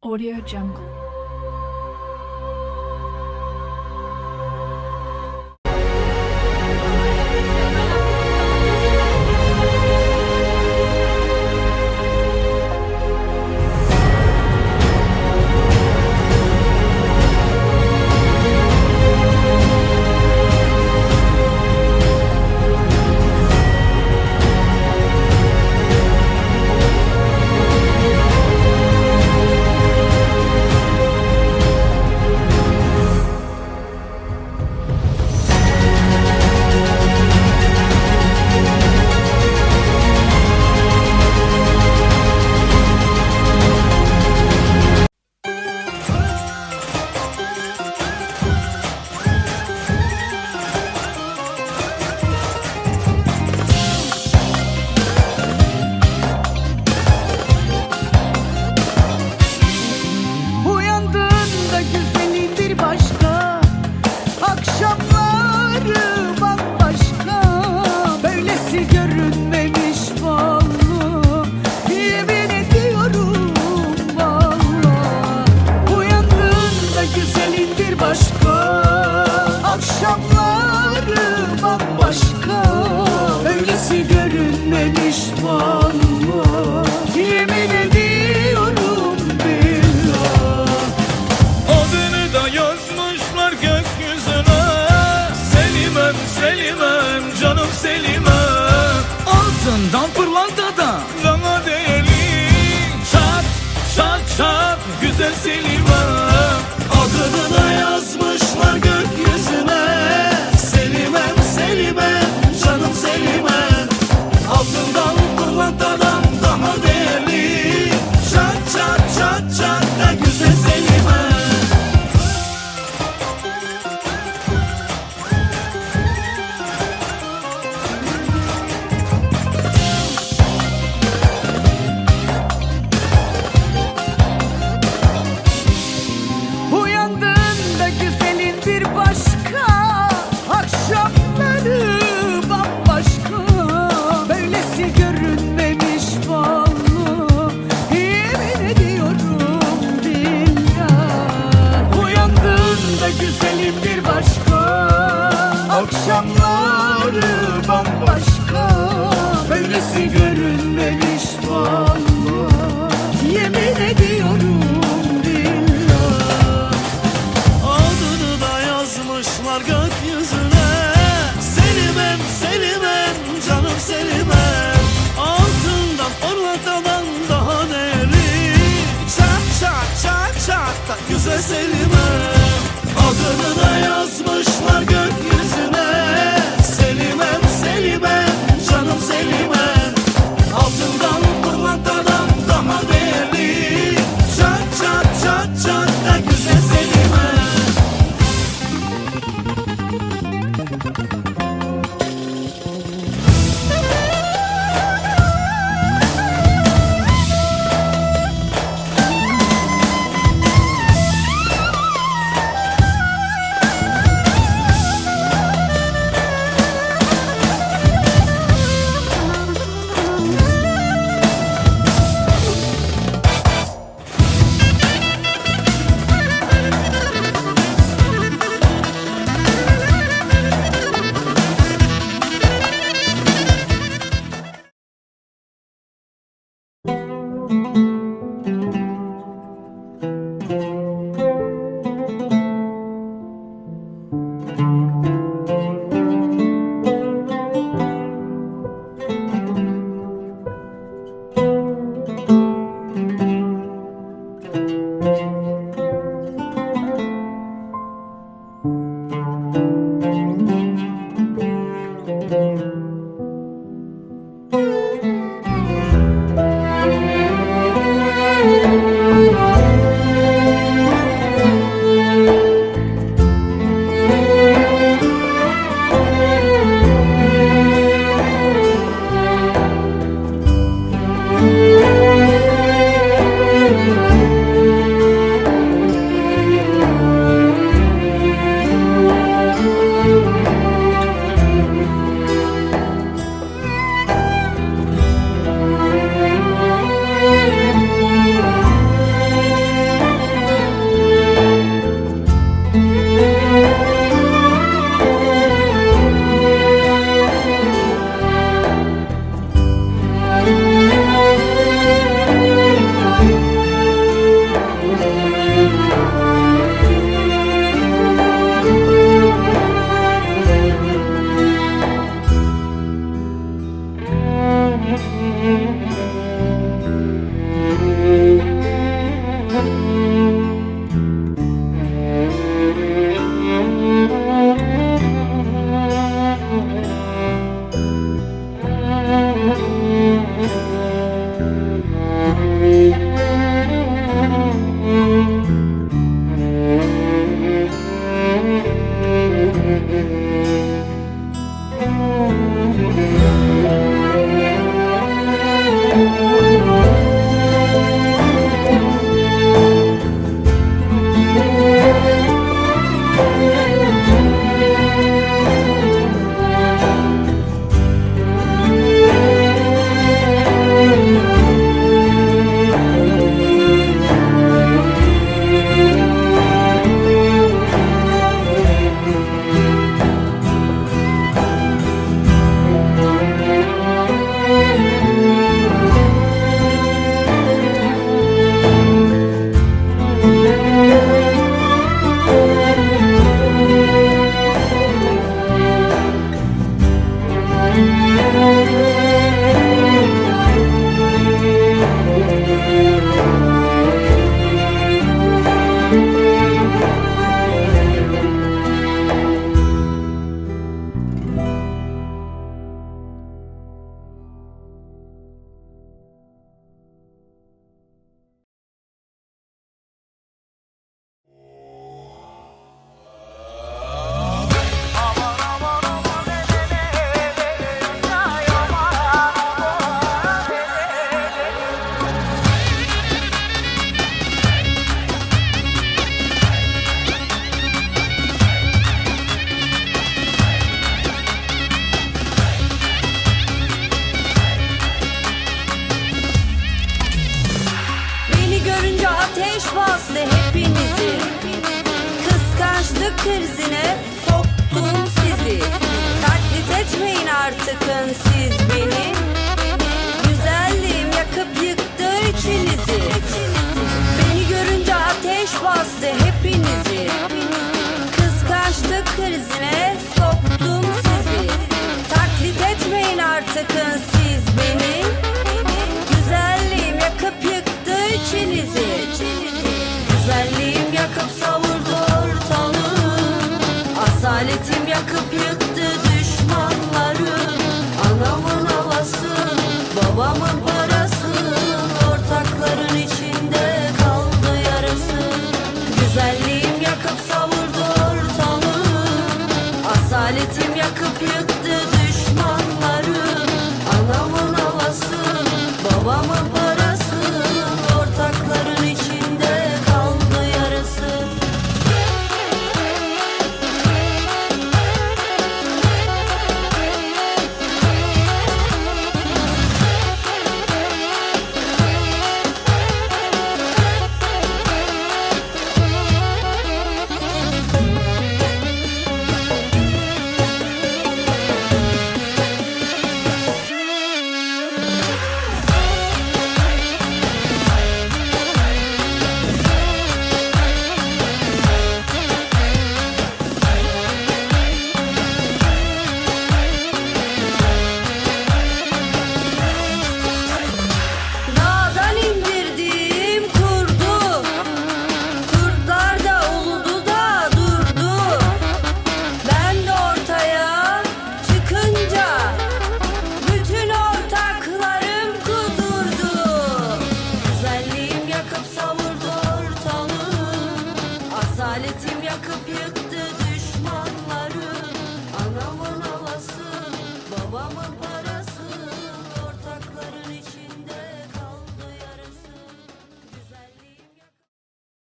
Audio Jungle. Altından pırlantada Sana değeri. Çat çat çat Güzel Selim Adını da yaz. Krizine soktum sizi. Taklit etmeyin artıkın siz beni. Güzelliğim yakıp yıktı içinizi. Beni görünce ateş bastı hepinizi. Kıskançlık krizine soktum sizi. Taklit etmeyin artıkın siz